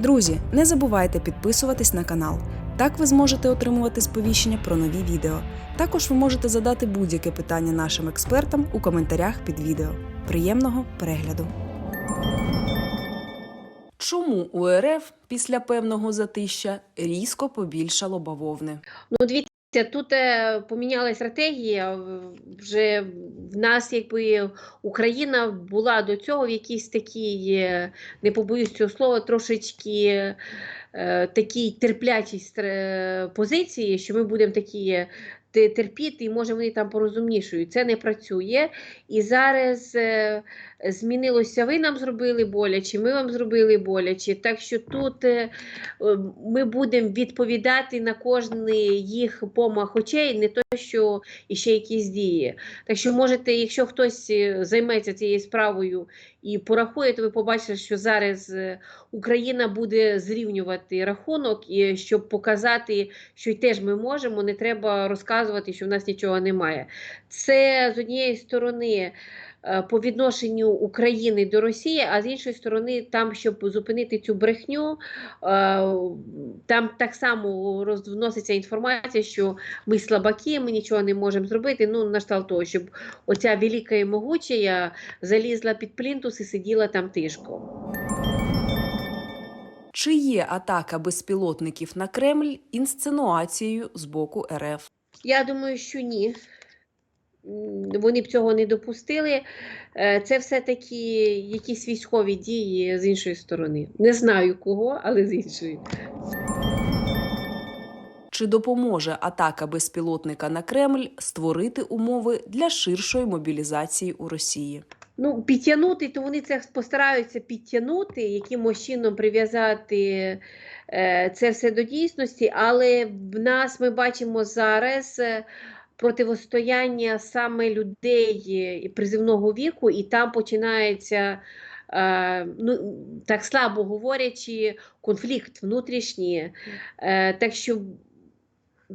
Друзі, не забувайте підписуватись на канал. Так ви зможете отримувати сповіщення про нові відео. Також ви можете задати будь-яке питання нашим експертам у коментарях під відео. Приємного перегляду! Чому у РФ після певного затища різко побільшало бавовни? Ну, дивіться, тут е, поміняла стратегія. Вже в нас, якби Україна була до цього в якійсь такій, е, не побоюсь цього слова, трошечки е, такій терплячій позиції, що ми будемо такі терпіти, і може вони там порозумнішують. Це не працює. І зараз е, змінилося, ви нам зробили боляче, ми вам зробили боляче. Так що тут е, е, ми будемо відповідати на кожний їх помах очей, не то, що іще якісь дії. Так що можете, якщо хтось е, займеться цією справою і порахує, то ви побачите, що зараз Україна буде зрівнювати рахунок, і щоб показати, що й теж ми можемо, не треба розказувати, що в нас нічого немає. Це з однієї сторони. Е, По відношенню України до Росії, а з іншої сторони, там, щоб зупинити цю брехню, е, там так само розноситься інформація, що ми слабаки, ми нічого не можемо зробити. Ну, на кшталт того, щоб оця велика і могуча залізла під плінтус і сиділа там тишком. Чи є атака безпілотників на Кремль інсценуацією з боку РФ? Я думаю, що ні. Вони б цього не допустили. Е, Це все-таки якісь військові дії з іншої сторони. Не знаю кого, але з іншої. Чи допоможе атака безпілотника на Кремль створити умови для ширшої мобілізації у Росії? Ну, підтягнути, то вони це постараються підтягнути, якимось чином прив'язати е, це все до дійсності, але в нас ми бачимо зараз е, противостояння саме людей е, призивного віку, і там починається. е, Ну, так слабо говорячи, конфлікт внутрішній. Е, Так що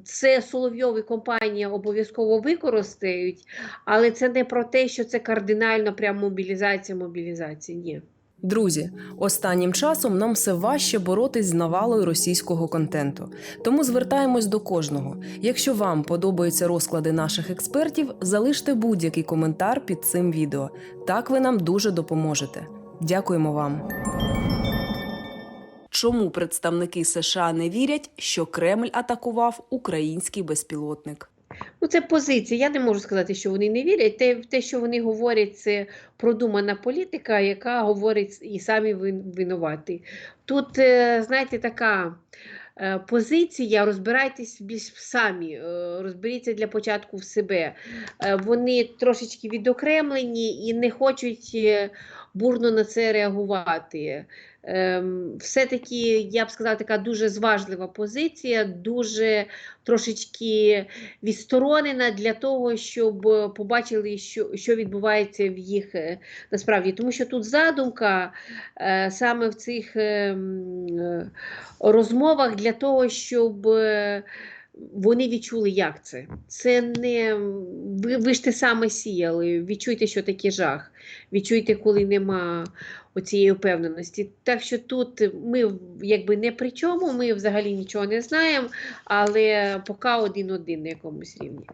це Соловйов і компанія обов'язково використають, але це не про те, що це кардинально прям мобілізація, мобілізація. Ні. Друзі, останнім часом нам все важче боротись з навалою російського контенту. Тому звертаємось до кожного. Якщо вам подобаються розклади наших експертів, залиште будь-який коментар під цим відео. Так ви нам дуже допоможете. Дякуємо вам. Чому представники США не вірять, що Кремль атакував український безпілотник? Ну, це позиція. Я не можу сказати, що вони не вірять. Те, те, що вони говорять, це продумана політика, яка говорить і самі вин- винуваті. Тут, е, знаєте, така. е, Позиція, розбирайтесь більш самі, е, розберіться для початку в себе. Вони трошечки відокремлені і не хочуть бурно на це реагувати. Ем, Все-таки, я б сказала, така дуже зважлива позиція, дуже трошечки відсторонена для того, щоб побачили, що, що відбувається в їх е, насправді. Тому що тут задумка е, саме в цих е, м, е, розмовах для того, щоб. Вони відчули, як це. Це не ви, ви ж те саме сіяли. Відчуйте, що таке жах. Відчуйте, коли нема оцієї впевненості. Так що тут ми якби не при чому, ми взагалі нічого не знаємо, але поки один-один на якомусь рівні.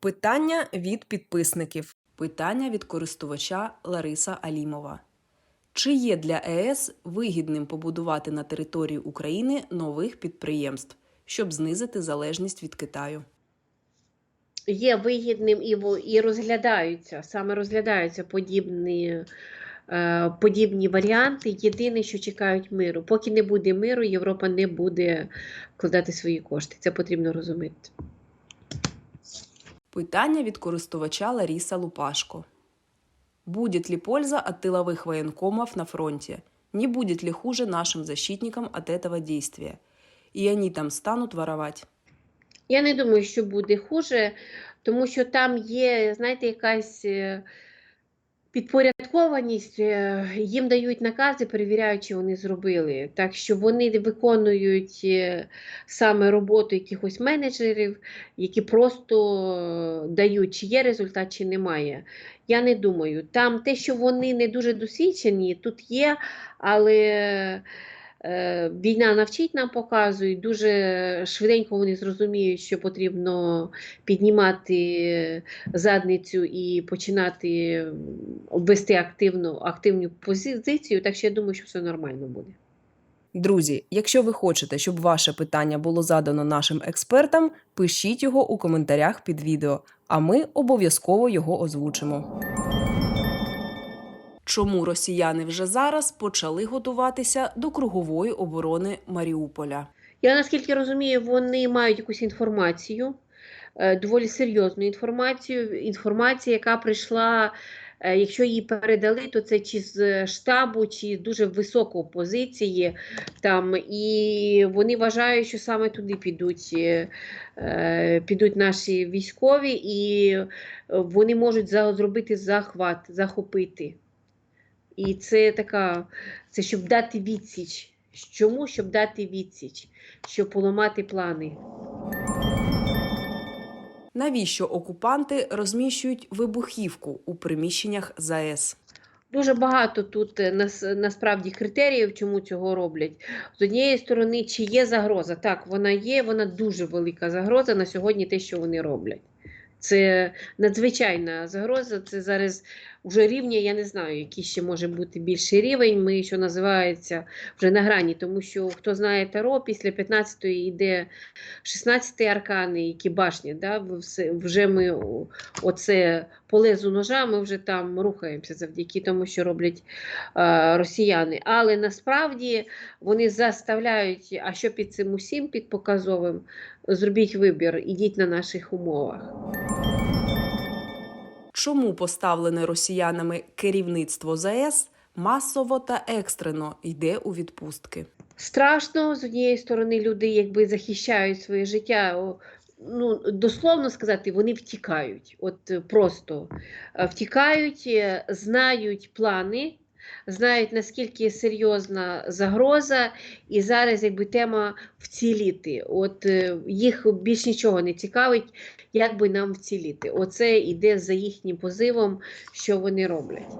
Питання від підписників. Питання від користувача Лариса Алімова. Чи є для ЕС вигідним побудувати на території України нових підприємств, щоб знизити залежність від Китаю? Є вигідним і, во- і розглядаються, саме розглядаються подібні, е, подібні варіанти. Єдине, що чекають миру. Поки не буде миру, Європа не буде вкладати свої кошти. Це потрібно розуміти. Питання від користувача Лариса Лупашко. Будет ли польза от тыловых военкомов на фронте? Не будет ли хуже нашим защитникам от этого действия? И они там станут воровать? Я не думаю, що буде хуже, тому що там є, знаєте, якась е, підпорядкованість, е, їм дають накази, перевіряють, чи вони зробили. Так що вони виконують е, саме роботу якихось менеджерів, які просто дають, чи є результат, чи немає. Я не думаю. Там те, що вони не дуже досвідчені, тут є, але війна навчить нам показують, дуже швиденько вони зрозуміють, що потрібно піднімати задницю і починати вести активну, активну позицію. Так що я думаю, що все нормально буде. Друзі, якщо ви хочете, щоб ваше питання було задано нашим експертам, пишіть його у коментарях під відео, а ми обов'язково його озвучимо. Чому росіяни вже зараз почали готуватися до кругової оборони Маріуполя? Я наскільки розумію, вони мають якусь інформацію, е, доволі серйозну інформацію. Інформація, яка прийшла, е, якщо її передали, то це чи з штабу, чи з дуже високої позиції. Там, і вони вважають, що саме туди підуть, е, підуть наші військові, і вони можуть зробити захват, захопити. І це така, це щоб дати відсіч. Чому? Щоб дати відсіч, щоб поламати плани. Навіщо окупанти розміщують вибухівку у приміщеннях ЗАЕС? Дуже багато тут е, нас, насправді критеріїв, чому цього роблять. З однієї сторони, чи є загроза? Так, вона є, вона дуже велика загроза на сьогодні те, що вони роблять. Це надзвичайна загроза. Це зараз вже рівня, я не знаю, який ще може бути більший рівень. Ми, що називається, вже на грані, тому що хто знає Таро, після 15-ї йде 16-й аркан які башні. Да? Вже ми оце по лезу ножа, ми вже там рухаємося завдяки тому, що роблять е, росіяни. Але насправді вони заставляють, а що під цим усім, під показовим, зробіть вибір, ідіть на наших умовах. Чому поставлене росіянами керівництво ЗАЕС масово та екстрено йде у відпустки? Страшно, з однієї сторони, люди якби захищають своє життя. Ну, дословно сказати, вони втікають. От просто е, втікають, е, знають плани, знають, наскільки серйозна загроза, і зараз якби тема вціліти. От е, їх більш нічого не цікавить, як би нам вціліти. Оце йде за їхнім позивом, що вони роблять.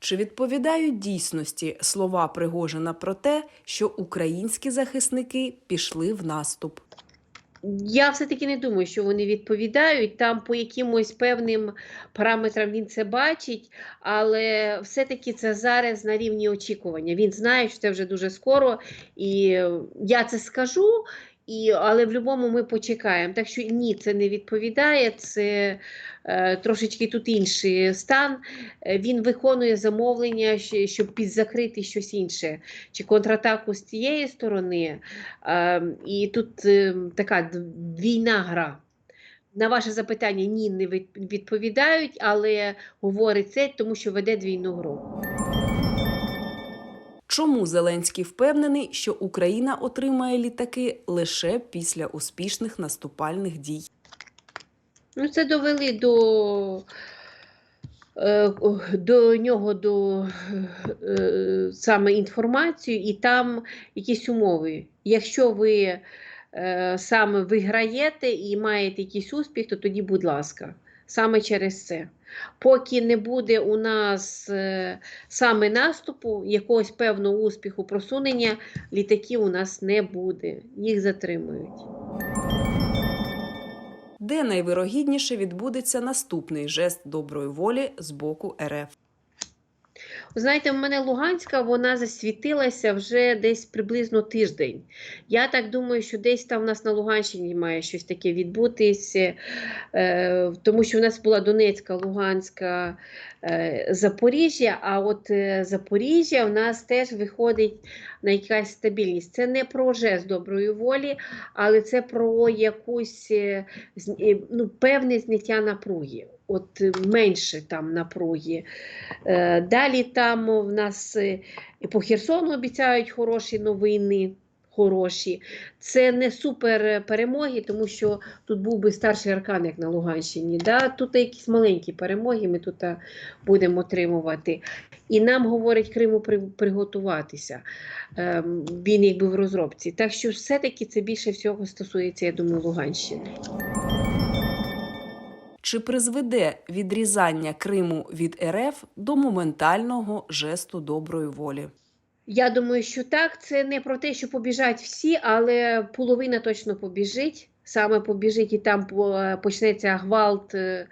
Чи відповідають дійсності слова Пригожина про те, що українські захисники пішли в наступ? Я все-таки не думаю, що вони відповідають. Там по якимось певним параметрам він це бачить, але все-таки це зараз на рівні очікування. Він знає, що це вже дуже скоро, і я це скажу. І, але в будь-якому ми почекаємо. Так що ні, це не відповідає. Це е, трошечки тут інший стан. Е, він виконує замовлення, щоб підзакрити щось інше, чи контратаку з цієї сторони. Е, і тут е, така двійна гра. На ваше запитання ні, не відповідають, але говорить це, тому що веде двійну гру. Чому Зеленський впевнений, що Україна отримає літаки лише після успішних наступальних дій? Ну, це довели до, е, до нього до е, саме інформацію, і там якісь умови. Якщо ви е, саме виграєте і маєте якийсь успіх, то тоді, будь ласка, саме через це. Поки не буде у нас е, саме наступу, якогось певного успіху просунення, літаків у нас не буде, їх затримують. Де найвирогідніше відбудеться наступний жест доброї волі з боку РФ? Знаєте, в мене Луганська вона засвітилася вже десь приблизно тиждень. Я так думаю, що десь там в нас на Луганщині має щось таке відбутись, е, тому що в нас була Донецька, Луганська, е, Запоріжжя, а от е, Запоріжжя в нас теж виходить на якась стабільність. Це не про жест доброї волі, але це про якусь ну, певне зняття напруги. От е, менше там напруги. Е, Далі там в нас е, і по Херсону обіцяють хороші новини. Хороші. Це не супер перемоги, тому що тут був би старший аркан, як на Луганщині. Да? Тут якісь маленькі перемоги ми тут будемо отримувати. І нам говорить Криму при- приготуватися. Ем, Він якби в розробці. Так що все-таки це більше всього стосується, я думаю, Луганщини. Чи призведе відрізання Криму від РФ до моментального жесту доброї волі? Я думаю, що так. Це не про те, що побіжать всі, але половина точно побіжить. Саме побіжить і там почнеться гвалт, е,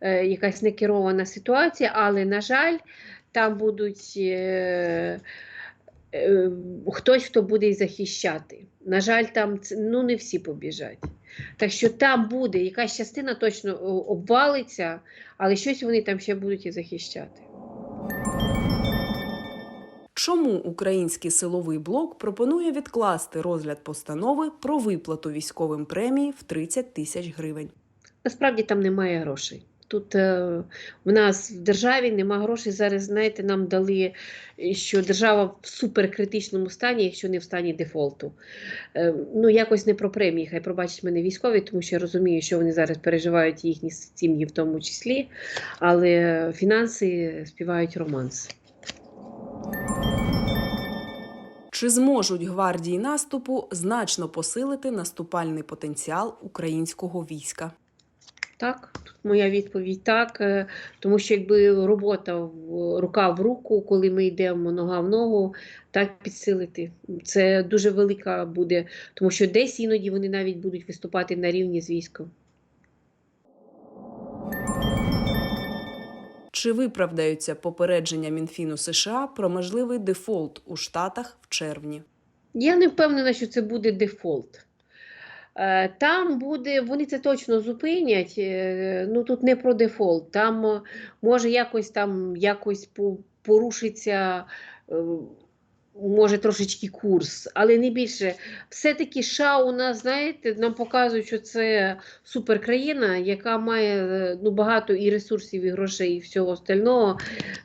е, якась некерована ситуація, але, на жаль, там будуть е, хтось, хто буде їх захищати. На жаль, там ну, не всі побіжать. Так що там буде, якась частина точно обвалиться, але щось вони там ще будуть і захищати. Чому український силовий блок пропонує відкласти розгляд постанови про виплату військовим премії в 30 тисяч гривень? Насправді там немає грошей. Тут е, в нас в державі нема грошей. Зараз, знаєте, нам дали, е, що держава в суперкритичному стані, якщо не в стані дефолту. Е, ну, якось не про премії, хай пробачать мене військові, тому що я розумію, що вони зараз переживають їхні сім'ї в тому числі, але фінанси співають романс. Чи зможуть гвардії наступу значно посилити наступальний потенціал українського війська? Так, тут моя відповідь так. е, Тому що якби робота в рука в руку, коли ми йдемо нога в ногу, так підсилити. Це дуже велика буде, тому що десь іноді вони навіть будуть виступати на рівні з військом. Чи виправдаються попередження Мінфіну США про можливий дефолт у Штатах в червні? Я не впевнена, що це буде дефолт. Е, Там буде, вони це точно зупинять. е, Ну тут не про дефолт. Там е, може якось там якось порушиться, може трошечки курс, але не більше. Все-таки США у нас, знаєте, нам показують, що це суперкраїна, яка має е, ну, багато і ресурсів, і грошей, і всього остального.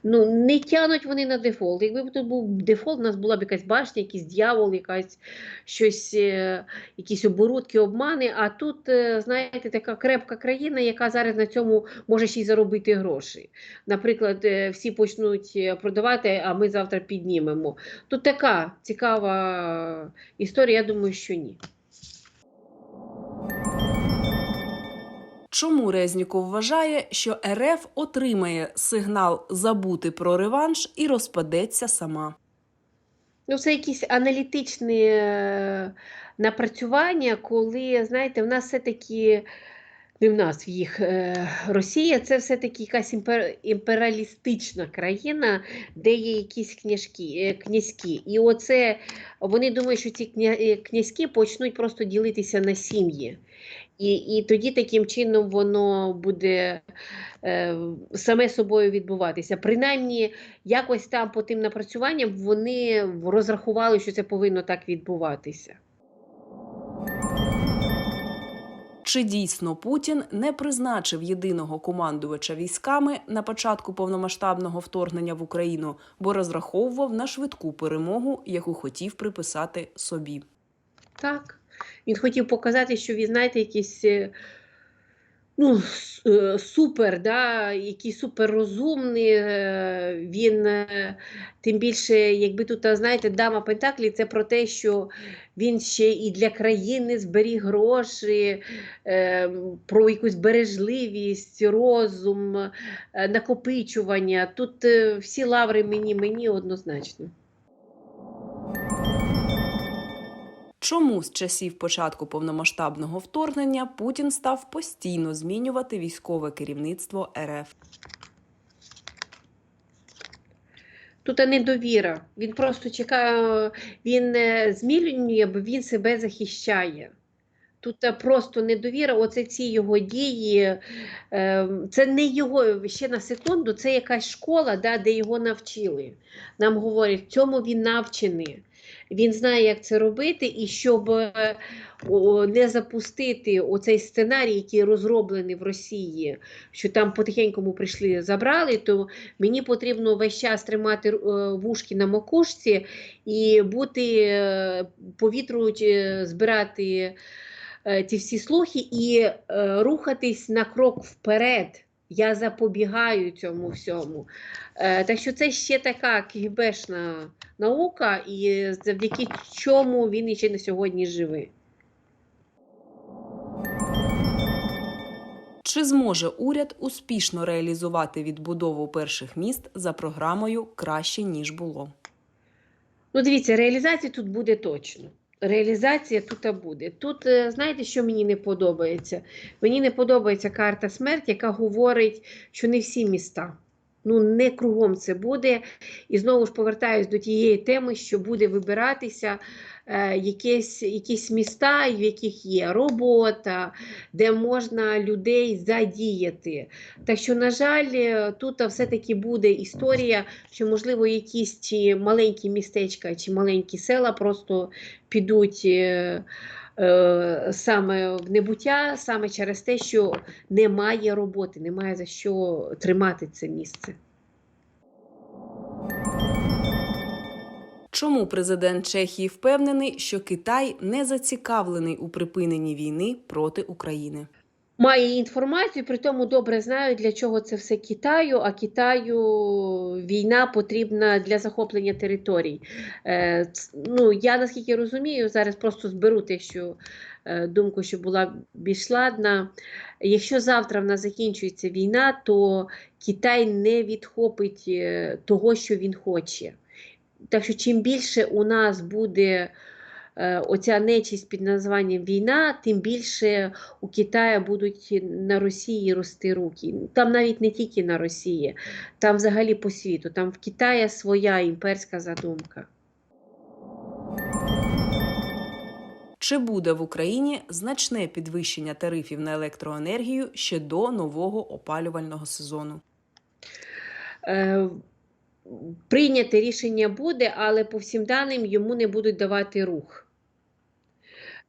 Ну, не тянуть вони на дефолт. Якби тут був дефолт, у нас була б якась башня, якийсь дьявол, якась щось, е, якісь оборудки, обмани. А тут, е, знаєте, така крепка країна, яка зараз на цьому може ще й заробити гроші. Наприклад, всі почнуть продавати, а ми завтра піднімемо. Тут така цікава історія, я думаю, що ні. Чому Резніков вважає, що РФ отримає сигнал забути про реванш і розпадеться сама? Ну, це якісь аналітичні е, напрацювання, коли, знаєте, в нас все-таки, не в нас, в їх, е, Росія це все-таки якась імпер, імперіалістична країна, де є якісь княжки, е, князьки. І оце вони думають, що ці е, князьки почнуть просто ділитися на сім'ї. І, і тоді таким чином воно буде е, саме собою відбуватися. Принаймні, якось там по тим напрацюванням вони розрахували, що це повинно так відбуватися. Чи дійсно Путін не призначив єдиного командувача військами на початку повномасштабного вторгнення в Україну, бо розраховував на швидку перемогу, яку хотів приписати собі? Так. Він хотів показати, що він, знаєте, якийсь е, ну, е, супер, да, який суперрозумний. е, Він, е, тим більше, якби тут, знаєте, дама Пентаклі, це про те, що він ще і для країни зберіг гроші, про якусь бережливість, розум, накопичування. Тут всі лаври мені, мені однозначно. Чому з часів початку повномасштабного вторгнення Путін став постійно змінювати військове керівництво РФ? Тут недовіра. Він просто чекає, він не змінює, бо він себе захищає. Тут е, просто недовіра, оце ці його дії. е, Це не його ще на секунду, це якась школа, де його навчили. Нам говорять, цьому він навчений. Він знає, як це робити, і щоб е, не запустити оцей сценарій, який розроблений в Росії, що там потихенькому прийшли, забрали, то мені потрібно весь час тримати е, вушки на макушці і бути е, повітру збирати ці всі слухи і рухатись на крок вперед. Я запобігаю цьому всьому. Е, так що це ще така кігбешна наука, і завдяки чому він іще на сьогодні живий. Чи зможе уряд успішно реалізувати відбудову перших міст за програмою краще ніж було? Ну, дивіться, реалізація тут буде точно. Реалізація тут буде. Тут, е, знаєте, що мені не подобається? Мені не подобається карта смерть, яка говорить, що не всі міста. Ну, не кругом це буде. І знову ж повертаюсь до тієї теми, що буде вибиратися е, якісь, якісь міста, в яких є робота, де можна людей задіяти. Так що, на жаль, е, тут все-таки буде історія, що, можливо, якісь чи маленькі містечка, чи маленькі села просто підуть. е, Саме в небуття, саме через те, що немає роботи, немає за що тримати це місце. Чому президент Чехії впевнений, що Китай не зацікавлений у припиненні війни проти України? Має інформацію, при тому добре знаю, для чого це все Китаю, а Китаю війна потрібна для захоплення територій. Е, ну, я наскільки розумію, зараз просто зберу те, що е, думку, що була більш ладна. Якщо завтра в нас закінчується війна, то Китай не відхопить е, того, що він хоче. Так що чим більше у нас буде оця нечість під названням війна, тим більше у Китаю будуть на Росії рости руки. Там навіть не тільки на Росії, там взагалі по світу. Там в Китаї своя імперська задумка. Чи буде в Україні значне підвищення тарифів на електроенергію ще до нового опалювального сезону? Е, Прийняте рішення буде, але по всім даним йому не будуть давати рух.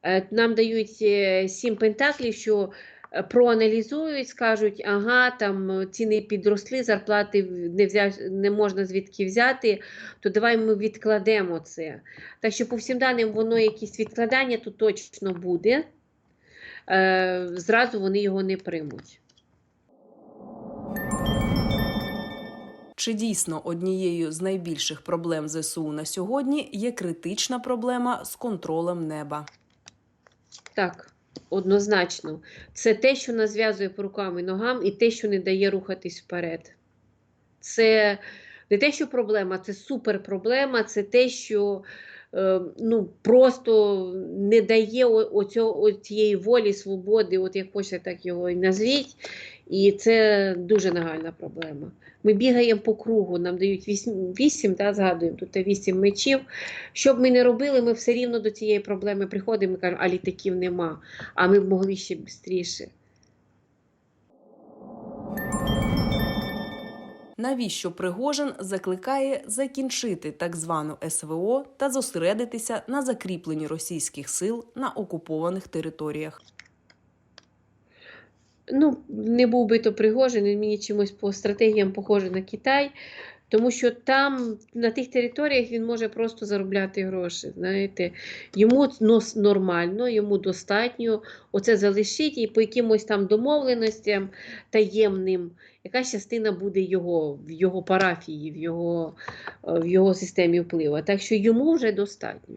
Е, Нам дають е, сім пентаклів, що е, проаналізують, скажуть, ага, там ціни підросли, зарплати не, взя... не можна звідки взяти, то давай ми відкладемо це. Так що по всім даним воно якісь відкладання тут точно буде. Зразу вони його не приймуть. Чи дійсно однією з найбільших проблем ЗСУ на сьогодні є критична проблема з контролем неба? Так, однозначно. Це те, що нас зв'язує по рукам і ногам, і те, що не дає рухатись вперед. Це не те, що проблема, це супер проблема, це те, що е, ну, просто не дає оцієї волі, свободи, от як хочете, так його і назвіть. І це дуже нагальна проблема. Ми бігаємо по кругу, нам дають вісім, вісім да, згадуємо, тут вісім мечів. Що б ми не робили, ми все рівно до цієї проблеми приходимо і кажемо, а літаків нема, а ми б могли ще швидше. Навіщо Пригожин закликає закінчити так звану СВО та зосередитися на закріпленні російських сил на окупованих територіях? Ну, не був би то Пригожин, він мені чимось по стратегіям похожий на Китай, тому що там, на тих територіях, він може просто заробляти гроші. Знаєте, йому ну, нормально, йому достатньо оце залишить і по якимось там домовленостям таємним, якась частина буде його, в його парафії, в його, в його системі впливу. Так що йому вже достатньо.